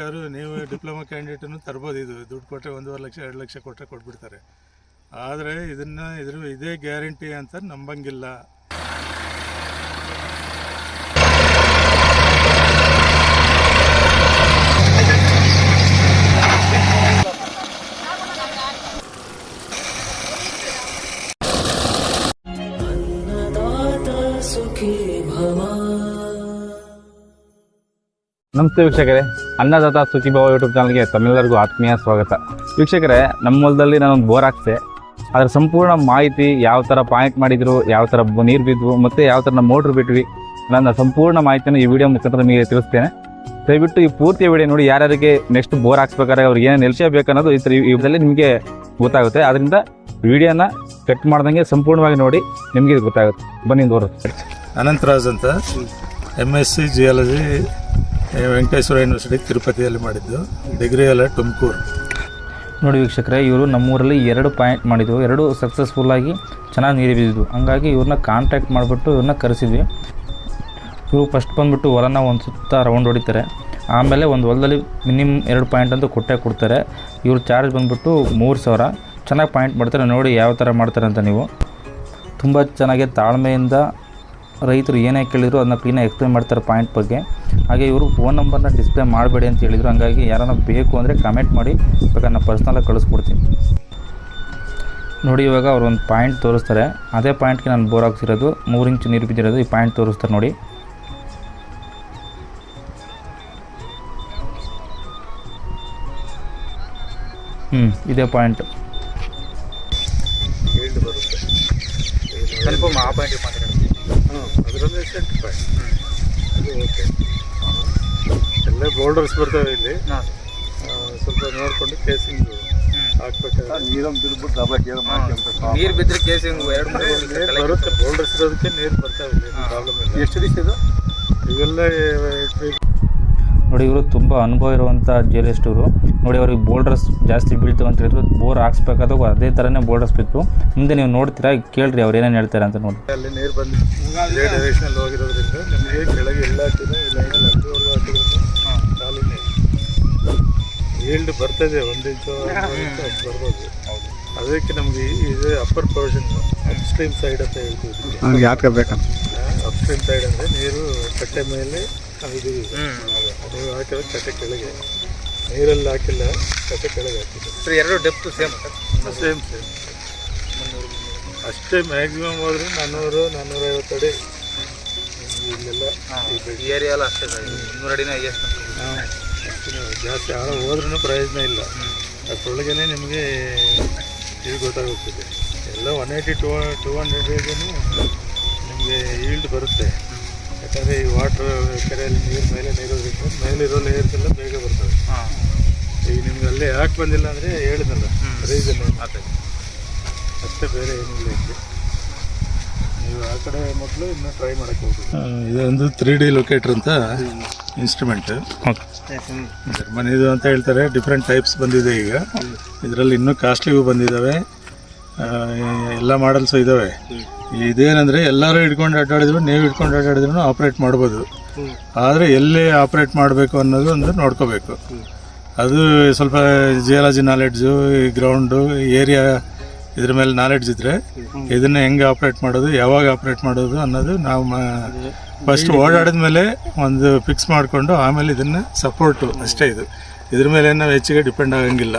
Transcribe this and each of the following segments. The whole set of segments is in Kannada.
ಯಾರು ನೀವು ಡಿಪ್ಲೊಮಾ ಕ್ಯಾಂಡಿಡೇಟನ್ನು ತರ್ಬೋದು. ಇದು ದುಡ್ಡು ಕೊಟ್ಟರೆ ಒಂದೂವರೆ ಲಕ್ಷ, ಎರಡು ಲಕ್ಷ ಕೊಟ್ಟರೆ ಕೊಟ್ಬಿಡ್ತಾರೆ. ಆದರೆ ಇದನ್ನು ಇದ್ರ, ಇದೇ ಗ್ಯಾರಂಟಿ ಅಂತ ನಂಬಂಗಿಲ್ಲ. ನಮಸ್ತೆ ವೀಕ್ಷಕರೇ, ಅನ್ನದಾತ ಸುಖಿಭಾವ ಯೂಟ್ಯೂಬ್ ಚಾನಲ್ಗೆ ತಮ್ಮೆಲ್ಲರಿಗೂ ಆತ್ಮೀಯ ಸ್ವಾಗತ. ವೀಕ್ಷಕರೇ, ನಮ್ಮ ಹೊಲದಲ್ಲಿ ನಾನೊಂದು ಬೋರ್ ಹಾಕ್ತೆ. ಅದರ ಸಂಪೂರ್ಣ ಮಾಹಿತಿ ಯಾವ ಥರ ಪಾಯಿಂಟ್ ಮಾಡಿದ್ರು, ಯಾವ ಥರ ನೀರು ಬಿದ್ದವು ಮತ್ತು ಯಾವ ಥರ ನಮ್ಮ ಮೋಟ್ರ್ ಬಿಟ್ವಿ ನನ್ನ ಸಂಪೂರ್ಣ ಮಾಹಿತಿಯನ್ನು ಈ ವಿಡಿಯೋ ಮುಖಾಂತರ ನಿಮಗೆ ತಿಳಿಸ್ತೇನೆ. ದಯವಿಟ್ಟು ಈ ಪೂರ್ತಿ ವಿಡಿಯೋ ನೋಡಿ ಯಾರ್ಯಾರಿಗೆ ನೆಕ್ಸ್ಟ್ ಬೋರ್ ಹಾಕ್ಸ್ಬೇಕಾದ್ರೆ ಅವ್ರಿಗೆ ಏನು ನಿಲ್ಸೇ ಬೇಕನ್ನೋದು ಈ ಇದರಲ್ಲಿ ನಿಮಗೆ ಗೊತ್ತಾಗುತ್ತೆ. ಅದರಿಂದ ವಿಡಿಯೋನ ಕಟ್ ಮಾಡ್ದಂಗೆ ಸಂಪೂರ್ಣವಾಗಿ ನೋಡಿ ನಿಮಗೆ ಗೊತ್ತಾಗುತ್ತೆ. ಬನ್ನಿ ಬೋರ್ ಅನಂತರಾಜ್ ಅಂತ. M S C geology Venkateshwara University ತಿರುಪತಿಯಲ್ಲಿ ಮಾಡಿದ್ದು. ಡಿಗ್ರಿ ಎಲ್ಲ ತುಮಕೂರು. ನೋಡಿ ವೀಕ್ಷಕರೇ, ಇವರು ನಮ್ಮೂರಲ್ಲಿ ಎರಡು ಪಾಯಿಂಟ್ ಮಾಡಿದ್ವು ಎರಡು ಸಕ್ಸಸ್ಫುಲ್ಲಾಗಿ ಚೆನ್ನಾಗಿ ನೀರು ಬಿದ್ದಿದ್ದು. ಹಂಗಾಗಿ ಇವ್ರನ್ನ ಕಾಂಟ್ಯಾಕ್ಟ್ ಮಾಡಿಬಿಟ್ಟು ಇವ್ರನ್ನ ಕರೆಸಿದ್ವಿ. ಇವರು ಫಸ್ಟ್ ಬಂದುಬಿಟ್ಟು ಹೊಲನ ಒಂದು ಸುತ್ತ ರೌಂಡ್ ಹೊಡಿತಾರೆ. ಆಮೇಲೆ ಒಂದು ಹೊಲದಲ್ಲಿ ಮಿನಿಮಮ್ ಎರಡು ಪಾಯಿಂಟ್ ಅಂತೂ ಕೊಟ್ಟೆ ಕೊಡ್ತಾರೆ. ಇವ್ರ ಚಾರ್ಜ್ ಬಂದುಬಿಟ್ಟು ಮೂರು ಸಾವಿರ. ಚೆನ್ನಾಗಿ ಪಾಯಿಂಟ್ ಮಾಡ್ತಾರೆ. ನೋಡಿ ಯಾವ ಥರ ಮಾಡ್ತಾರೆ ಅಂತ ನೀವು. ತುಂಬ ಚೆನ್ನಾಗಿ ತಾಳ್ಮೆಯಿಂದ ರೈತರು ಏನೇ ಕೇಳಿದ್ರು ಅದನ್ನ ಕ್ಲೀನಾಗಿ ಎಕ್ಸ್ಪ್ಲೇನ್ ಮಾಡ್ತಾರೆ ಪಾಯಿಂಟ್ ಬಗ್ಗೆ. ಹಾಗೆ ಇವರು ಫೋನ್ ನಂಬರ್ನ ಡಿಸ್ಪ್ಲೇ ಮಾಡಬೇಡಿ ಅಂತ ಹೇಳಿದರು. ಹಂಗಾಗಿ ಯಾರನ್ನ ಬೇಕು ಅಂದರೆ ಕಮೆಂಟ್ ಮಾಡಿ. ಬೇಕಾದ್ರೆ ನಾನು ಪರ್ಸ್ನಲಾಗಿ ಕಳಿಸ್ಕೊಡ್ತೀನಿ. ನೋಡಿ ಇವಾಗ ಅವ್ರು ಒಂದು ಪಾಯಿಂಟ್ ತೋರಿಸ್ತಾರೆ. ಅದೇ ಪಾಯಿಂಟ್ಗೆ ನಾನು ಬೋರ್ ಹಾಕ್ಸಿರೋದು ಮೂರು ಇಂಚು ನೀರು ಬಿದ್ದಿರೋದು. ಈ ಪಾಯಿಂಟ್ ತೋರಿಸ್ತಾರೆ ನೋಡಿ. ಹ್ಞೂ ಇದೇ ಪಾಯಿಂಟ್ ಸ್ವಲ್ಪ ಆ ಪಾಯಿಂಟ್ ಅದರಲ್ಲೇ ಸೆಂಟ್ ಪಾಯಿಂಟ್ ಅದು ಓಕೆ ಎಲ್ಲ ಬೋಲ್ಡರ್ಸ್ ಬರ್ತವೆ ಇಲ್ಲಿ. ಸ್ವಲ್ಪ ನೋಡಿಕೊಂಡು ಕೇಸಿಂಗ್ ಹಾಕ್ಬೇಕಾದ್ರೆ. ನೀರು ಬಿದ್ದರೆ ಕೇಸಿಂಗ್ ಎರಡು ನೀರು ಬರುತ್ತೆ ಬೋಲ್ಡರ್ಸ್ ಇರೋದಕ್ಕೆ ನೀರು ಬರ್ತಾವೆ ಇಲ್ಲಿ ಪ್ರಾಬ್ಲಮ್ ಇಲ್ಲ. ಎಷ್ಟು ದಿವಸ ಇದು? ಇವೆಲ್ಲ ನೋಡಿ ಇವರು ತುಂಬ ಅನುಭವ ಇರುವಂಥ ಜೇಲಿಸ್ಟ್ ಇವರು ನೋಡಿ ಅವ್ರಿಗೆ ಬೋಲ್ಡರ್ಸ್ ಜಾಸ್ತಿ ಬೀಳ್ತವೆ ಅಂತ ಹೇಳಿದ್ರು. ಬೋರ್ ಹಾಕ್ಸ್ಬೇಕಾದಾಗ ಅದೇ ಥರನೇ ಬೋಲ್ಡರ್ಸ್ ಬಿತ್ತು. ಮುಂದೆ ನೀವು ನೋಡ್ತೀರಾ? ಕೇಳ್ರಿ ಅವ್ರು ಏನೇನು ಹೇಳ್ತಾರೆ ಅಂತ ನೋಡಿ. ಅಲ್ಲಿ ನೀರು ಬಂದು ಡೈರೆಕ್ಷನಲ್ಲಿ ಹೋಗಿರೋದ್ರಿಂದ ನಿಮಗೆ ಕೆಳಗೆ ಎಲ್ಲ ಈಲ್ಡ್ ಬರ್ತದೆ ಒಂದು ಇಂಚು ಬರ್ಬೋದು. ಅದಕ್ಕೆ ನಮಗೆ ಇದು ಅಪ್ಪರ್ ಪ್ರೊವಿಷನ್ ಅಪ್ಸ್ಟ್ರೀಮ್ ಸೈಡ್ ಅಂತ ಹೇಳ್ತೀವಿ. ಯಾಕೆ ಬೇಕಂತ ಅಪ್ಸ್ಟ್ರೀಮ್ ಸೈಡ್ ಅಂದರೆ ನೀರು ಕಟ್ಟೆ ಮೇಲೆ ನಾವಿದ್ದೀವಿ ನೀವು ಹಾಕಿದ್ರೆ ಕಟ್ಟೆ ಕೆಳಗೆ. ನೀರಲ್ಲಿ ಹಾಕಿಲ್ಲ ಕಟ್ಟೆ ಕೆಳಗೆ ಹಾಕಿದೆ ಎರಡು ಡೆಪ್ತ್ ಸೇಮ್ ಸೇಮ್ ಸೇಮ್. ಅಷ್ಟೇ ಮ್ಯಾಕ್ಸಿಮಮ್ ಹೋದ್ರೆ ನಾನ್ನೂರು ನಾನ್ನೂರೈವತ್ತು ಅಡಿ. ಇಲ್ಲೆಲ್ಲ ಈ ಏರಿಯಾ ಎಲ್ಲ ಅಷ್ಟೇ ಇನ್ನೂರು ಅಡಿನ ಎಷ್ಟು ಹಾಂ. ಜಾಸ್ತಿ ಆಳ ಹೋದ್ರೂ ಪ್ರಯೋಜನ ಇಲ್ಲ. ಅಷ್ಟರೊಳಗೇ ನಿಮಗೆ ಇದು ಗೊತ್ತಾಗುತ್ತದೆ ಎಲ್ಲ ಒನ್ ಏಯ್ಟಿ ಟೂ ಟೂ ಹಂಡ್ರೆಡ್ಗೂ ನಿಮಗೆ ಈಲ್ಡ್ ಬರುತ್ತೆ. ಯಾಕಂದರೆ ಈ ವಾಟ್ರ್ ಕೆರೆಯಲ್ಲಿ ನೀರು ಮೇಲೆ ನೀರೋದ್ರಿಂದ ಮೇಲಿರೋ ಲೇಯರ್ಸ್ ಎಲ್ಲ ಬೇಗ ಬರ್ತವೆ. ಹಾಂ. ಈಗ ನಿಮ್ಗೆ ಅಲ್ಲೇ ಯಾಕೆ ಬಂದಿಲ್ಲ ಅಂದರೆ ಹೇಳಿದಲ್ಲ ರೀಸನ್ ಮಾತಾಡಿ ಅಷ್ಟೇ ಬೇರೆ ಏನಿಲ್ಲ ಇಲ್ಲಿ. ನೀವು ಆ ಕಡೆ ಮೊದಲು ಇನ್ನೂ ಟ್ರೈ ಮಾಡಕ್ಕೆ ಹೋಗ್ಬೋದು ಇದೊಂದು ತ್ರೀ ಡಿ ಲೊಕೇಟ್ರ್ ಅಂತ ಇನ್ಸ್ಟ್ರೂಮೆಂಟ್ ಜರ್ಮನಿದು ಅಂತ ಹೇಳ್ತಾರೆ ಡಿಫ್ರೆಂಟ್ ಟೈಪ್ಸ್ ಬಂದಿದೆ ಈಗ. ಇದರಲ್ಲಿ ಇನ್ನೂ ಕಾಸ್ಟ್ಲಿಗೂ ಬಂದಿದ್ದಾವೆ ಎಲ್ಲ ಮಾಡಲ್ಸು ಇದ್ದಾವೆ ಇದೇನಂದರೆ ಎಲ್ಲರೂ ಹಿಡ್ಕೊಂಡು ಆಟಾಡಿದ್ರು ನೀವು ಹಿಡ್ಕೊಂಡು ಆಟಾಡಿದ್ರು ಆಪ್ರೇಟ್ ಮಾಡ್ಬೋದು. ಆದರೆ ಎಲ್ಲಿ ಆಪ್ರೇಟ್ ಮಾಡಬೇಕು ಅನ್ನೋದು ಒಂದು ನೋಡ್ಕೋಬೇಕು. ಅದು ಸ್ವಲ್ಪ ಜಿಯಾಲಜಿ ನಾಲೆಡ್ಜು ಈ ಗ್ರೌಂಡು ಏರಿಯಾ ಇದ್ರ ಮೇಲೆ ನಾಲೆಡ್ಜ್ ಇದ್ದರೆ ಇದನ್ನು ಹೆಂಗೆ ಆಪ್ರೇಟ್ ಮಾಡೋದು, ಯಾವಾಗ ಆಪ್ರೇಟ್ ಮಾಡೋದು ಅನ್ನೋದು ನಾವು ಫಸ್ಟ್ ಓಡಾಡಿದ ಮೇಲೆ ಒಂದು ಫಿಕ್ಸ್ ಮಾಡಿಕೊಂಡು ಆಮೇಲೆ ಇದನ್ನು ಸಪೋರ್ಟು ಅಷ್ಟೇ ಇದು. ಇದ್ರ ಮೇಲೆ ನಾವು ಹೆಚ್ಚಿಗೆ ಡಿಪೆಂಡ್ ಆಗಂಗಿಲ್ಲ.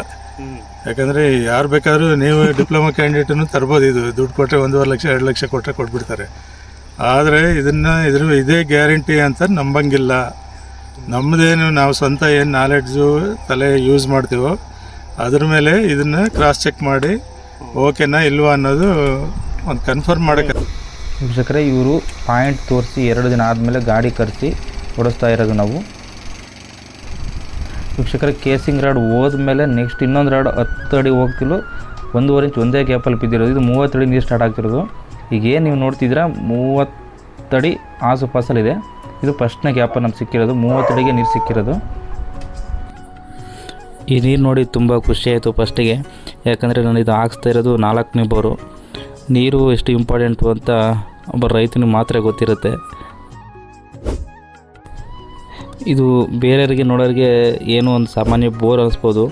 ಯಾಕಂದರೆ ಯಾರು ಬೇಕಾದ್ರೂ ನೀವು ಡಿಪ್ಲೊಮಾ ಕ್ಯಾಂಡಿಡೇಟನ್ನು ತರ್ಬೋದು. ಇದು ದುಡ್ಡು ಕೊಟ್ಟರೆ ಒಂದೂವರೆ ಲಕ್ಷ, ಎರಡು ಲಕ್ಷ ಕೊಟ್ಟರೆ ಕೊಟ್ಬಿಡ್ತಾರೆ. ಆದರೆ ಇದನ್ನು ಇದ್ರ ಇದೇ ಗ್ಯಾರಂಟಿ ಅಂತ ನಂಬಂಗಿಲ್ಲ. ನಮ್ಮದೇನು ನಾವು ಸ್ವಂತ ಏನು ನಾಲೆಡ್ಜು ತಲೆ ಯೂಸ್ ಮಾಡ್ತೀವೋ, ಅದ್ರ ಮೇಲೆ ಇದನ್ನು ಕ್ರಾಸ್ ಚೆಕ್ ಮಾಡಿ ಓಕೆನಾ ಇಲ್ವಾ ಅನ್ನೋದು ಒಂದು ಕನ್ಫರ್ಮ್ ಮಾಡೋಕ್ಕೆ ವೀಕ್ಷಕರೇ ಇವರು ಪಾಯಿಂಟ್ ತೋರಿಸಿ ಎರಡು ದಿನ ಆದಮೇಲೆ ಗಾಡಿ ಕರೆಸಿ ಓಡಿಸ್ತಾ ಇರೋದು ನಾವು. ವೀಕ್ಷಕರೇ ಕೇಸಿಂಗ್ ರಾಡ್ ಹೋದ್ಮೇಲೆ ನೆಕ್ಸ್ಟ್ ಇನ್ನೊಂದು ರಾಡ್ ಹತ್ತು ಅಡಿ ಹೋಗ್ತಿಲ್ಲೂ, ಒಂದೂವರೆ ಇಂಚ್ ಒಂದೇ ಗ್ಯಾಪಲ್ಲಿ ಬಿದ್ದಿರೋದು. ಇದು ಮೂವತ್ತಡಿ ನೀರು ಸ್ಟಾರ್ಟ್ ಆಗ್ತಿರೋದು. ಈಗ ಏನು ನೀವು ನೋಡ್ತಿದ್ದೀರಾ ಮೂವತ್ತಡಿ ಆಸುಪಾಸಲ್ಲಿದೆ ಇದು. ಫಸ್ಟ್ನೇ ಗ್ಯಾಪಲ್ಲಿ ನಮ್ಗೆ ಸಿಕ್ಕಿರೋದು. ಮೂವತ್ತಡಿಗೆ ನೀರು ಸಿಕ್ಕಿರೋದು. ಈ ನೀರು ನೋಡಿ ತುಂಬ ಖುಷಿಯಾಯಿತು ಫಸ್ಟಿಗೆ ಯಾಕಂದರೆ ನಾನು ಇದು ಹಾಕ್ಸ್ತಾ ಇರೋದು ನಾಲ್ಕನೇ ಬೋರು. ನೀರು ಎಷ್ಟು ಇಂಪಾರ್ಟೆಂಟು ಅಂತ ಒಬ್ಬ ರೈತನಿಗೆ ಮಾತ್ರ ಗೊತ್ತಿರುತ್ತೆ. ಇದು ಬೇರೆಯವರಿಗೆ ನೋಡೋರಿಗೆ ಏನೋ ಒಂದು ಸಾಮಾನ್ಯ ಬೋರ್ ಅನಿಸ್ಬೋದು,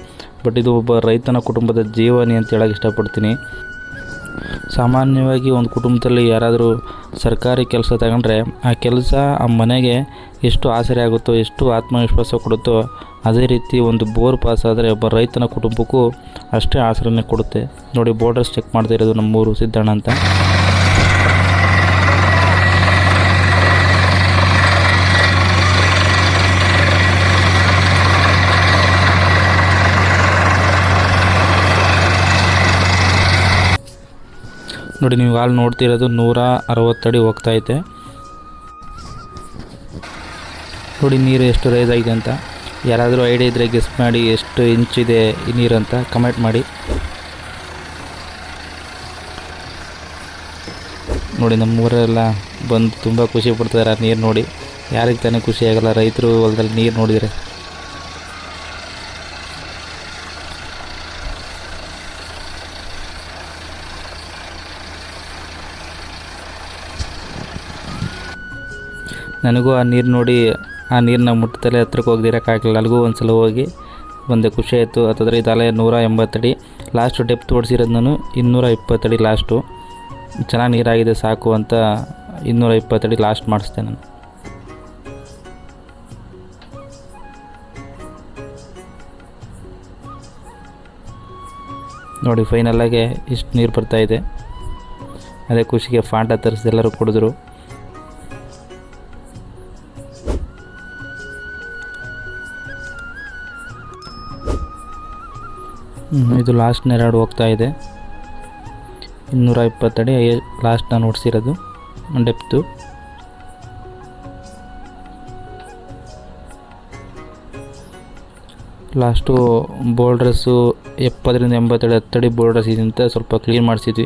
ಬಟ್ ಇದು ಒಬ್ಬ ರೈತನ ಕುಟುಂಬದ ಜೀವನಿ ಅಂತ ಹೇಳಕ್ಕೆ ಇಷ್ಟಪಡ್ತೀನಿ. ಸಾಮಾನ್ಯವಾಗಿ ಒಂದು ಕುಟುಂಬದಲ್ಲಿ ಯಾರಾದರೂ ಸರ್ಕಾರಿ ಕೆಲಸ ತಗೊಂಡ್ರೆ ಆ ಕೆಲಸ ಆ ಮನೆಗೆ ಎಷ್ಟು ಆಸರೆ ಆಗುತ್ತೋ, ಎಷ್ಟು ಆತ್ಮವಿಶ್ವಾಸ ಕೊಡುತ್ತೋ, ಅದೇ ರೀತಿ ಒಂದು ಬೋರ್ ಪಾಸ್ ಆದರೆ ಒಬ್ಬ ರೈತನ ಕುಟುಂಬಕ್ಕೂ ಅಷ್ಟೇ ಆಸರೆನೇ ಕೊಡುತ್ತೆ. ನೋಡಿ ಬೋರ್ಡರ್ಸ್ ಚೆಕ್ ಮಾಡ್ತಾ ಇರೋದು ನಮ್ಮೂರು ಸಿದ್ದಣ್ಣ ಅಂತ. ನೋಡಿ, ನೀವು ಹಾಲು ನೋಡ್ತಿರೋದು ನೂರ ಅರವತ್ತಡಿ ಹೋಗ್ತಾ ಐತೆ. ನೋಡಿ, ನೀರು ಎಷ್ಟು ರೈಸ್ ಆಗಿದೆ ಅಂತ. ಯಾರಾದರೂ ಐಡಿಯಾ ಇದ್ದರೆ ಗೆಸ್ ಮಾಡಿ ಎಷ್ಟು ಇಂಚಿದೆ ಈ ನೀರು ಅಂತ ಕಮೆಂಟ್ ಮಾಡಿ. ನೋಡಿ, ನಮ್ಮೂರೆಲ್ಲ ಬಂದು ತುಂಬ ಖುಷಿ ಪಡ್ತಾರೆ ಆ ನೀರು ನೋಡಿ. ಯಾರಿಗೆ ತಾನೇ ಖುಷಿ ಆಗಲ್ಲ, ರೈತರು ಹೊಲದಲ್ಲಿ ನೀರು ನೋಡಿದರೆ. ನನಗೂ ಆ ನೀರು ನೋಡಿ, ಆ ನೀರನ್ನ ಮುಟ್ಟದಲ್ಲೇ ಹತ್ರಕ್ಕೆ ಹೋಗ್ದಿರೋಕ್ಕಾಗಲಿಲ್ಲ ಅಲ್ಲಿಗೂ ಒಂದು ಸಲ ಹೋಗಿ ಒಂದು ಖುಷಿ ಆಯಿತು. ಹತ್ತದ್ರೆ ಅಲೆ ನೂರ ಎಂಬತ್ತಡಿ ಲಾಸ್ಟ್ ಡೆಪ್ತ್ ಓಡಿಸಿರೋದು ನಾನು ಇನ್ನೂರ ಇಪ್ಪತ್ತಡಿ ಲಾಸ್ಟು ಚೆನ್ನಾಗಿ ನೀರಾಗಿದೆ, ಸಾಕು ಅಂತ ಇನ್ನೂರ ಇಪ್ಪತ್ತಡಿ ಲಾಸ್ಟ್ ಮಾಡಿಸ್ದೆ ನಾನು. ನೋಡಿ ಫೈನಲ್ಲಾಗೆ ಇಷ್ಟು ನೀರು ಬರ್ತಾಯಿದೆ ಅದೇ ಖುಷಿಗೆ ಫಾಂಟ ತರಿಸಿ ಎಲ್ಲರೂ ಕುಡಿದ್ರು. ಇದು ಲಾಸ್ಟ್ ನೆರಡು ಹೋಗ್ತಾ ಇದೆ. ಇನ್ನೂರ ಇಪ್ಪತ್ತಡಿ ಲಾಸ್ಟ್ ನಾನು ಓಡಿಸಿರೋದು ಡೆಪ್ತು ಲಾಸ್ಟು ಬೋಲ್ಡ್ರಸ್ಸು ಎಪ್ಪತ್ತರಿಂದ ಎಂಬತ್ತಡಿ ಹತ್ತಡಿ ಬೋಲ್ಡ್ರಸ್ ಇದೆ ಅಂತ ಸ್ವಲ್ಪ ಕ್ಲೀನ್ ಮಾಡಿಸಿದ್ವಿ.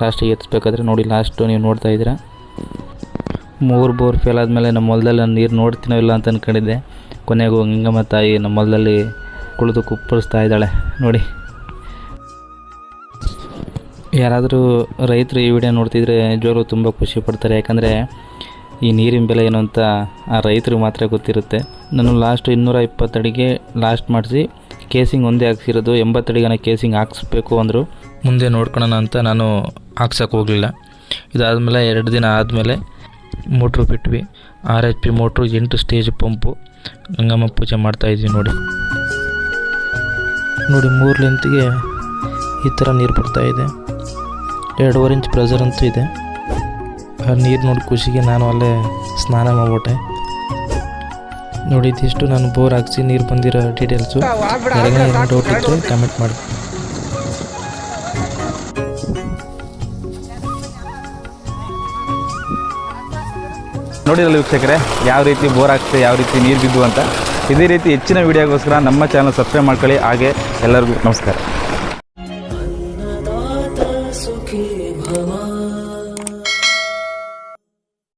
ಲಾಸ್ಟಿಗೆ ಎತ್ತಿಸ್ಬೇಕಾದ್ರೆ ನೋಡಿ ಲಾಸ್ಟು ನೀವು ನೋಡ್ತಾ ಇದ್ದೀರಾ. ಮೂರು ಬೋರ್ ಫೇಲ್ ಆದಮೇಲೆ ನಮ್ಮ ಹೊಲದಲ್ಲಿ ನಾನು ನೀರು ನೋಡ್ತೀನೋ ಇಲ್ಲ ಅಂತ ಅಂದ್ಕೊಂಡಿದ್ದೆ ಕೊನೆಗೂ ಗಂಗಮ್ಮ ತಾಯಿ ನಮ್ಮ ಹೊಲದಲ್ಲಿ ಕುಳಿತು ಕುಪ್ಪರಿಸ್ತಾ ಇದ್ದಾಳೆ. ನೋಡಿ. ಯಾರಾದರೂ ರೈತರು ಈ ವಿಡಿಯೋ ನೋಡ್ತಿದ್ರೆ ಜೋರು ತುಂಬ ಖುಷಿ ಪಡ್ತಾರೆ. ಯಾಕಂದರೆ ಈ ನೀರಿನ ಬೆಲೆ ಏನು ಅಂತ ಆ ರೈತರಿಗೆ ಮಾತ್ರ ಗೊತ್ತಿರುತ್ತೆ. ನಾನು ಲಾಸ್ಟ್ ಇನ್ನೂರ ಇಪ್ಪತ್ತಡಿಗೆ ಲಾಸ್ಟ್ ಮಾಡಿಸಿ ಕೇಸಿಂಗ್ ಒಂದೇ ಹಾಕ್ಸಿರೋದು ಎಂಬತ್ತಡಿಗೆ ಕೇಸಿಂಗ್ ಹಾಕ್ಸ್ಬೇಕು ಅಂದರು, ಮುಂದೆ ನೋಡ್ಕೊಳ್ಳೋಣ ಅಂತ ನಾನು ಹಾಕ್ಸೋಕೆ ಹೋಗಲಿಲ್ಲ. ಇದಾದಮೇಲೆ ಎರಡು ದಿನ ಆದಮೇಲೆ ಮೋಟ್ರು ಬಿಟ್ವಿ. ಆರ್ ಎಚ್ ಪಿ ಮೋಟ್ರು ಎಂಟು ಸ್ಟೇಜ್ ಪಂಪು ಗಂಗಮ್ಮ ಪೂಜೆ ಮಾಡ್ತಾಯಿದ್ವಿ ನೋಡಿ. ನೋಡಿ ಮೂರು ಲೆಂತ್ಗೆ ಈ ಥರ ನೀರು ಬರ್ತಾ ಇದೆ. ಎರಡೂವರೆ ಇಂಚ್ ಪ್ರೆಷರ್ ಅಂತೂ ಇದೆ. ಆ ನೀರು ನೋಡಿ ಖುಷಿಗೆ ನಾನು ಅಲ್ಲೇ ಸ್ನಾನ ಮಾಡಿಬಿಟ್ಟೆ. ನೋಡಿ ಇದಿಷ್ಟು ನಾನು ಬೋರ್ ಹಾಕ್ಸಿ ನೀರು ಬಂದಿರೋ ಡೀಟೇಲ್ಸು ಡೌಟ್ ಇದ್ದರೆ ಕಮೆಂಟ್ ಮಾಡಿ ನೋಡಿರಲ್ಲ ವೀಕ್ಷಕರೇ, ಯಾವ ರೀತಿ ಬೋರ್ ಆಗ್ತದೆ, ಯಾವ ರೀತಿ ನೀರು ಬಿದ್ದು ಅಂತ. ಇದೇ ರೀತಿ ಹೆಚ್ಚಿನ ವೀಡಿಯೋಗೋಸ್ಕರ ನಮ್ಮ ಚಾನಲ್ ಸಬ್ಸ್ಕ್ರೈಬ್ ಮಾಡ್ಕೊಳ್ಳಿ. ಹಾಗೆ ಎಲ್ಲರಿಗೂ ನಮಸ್ಕಾರ.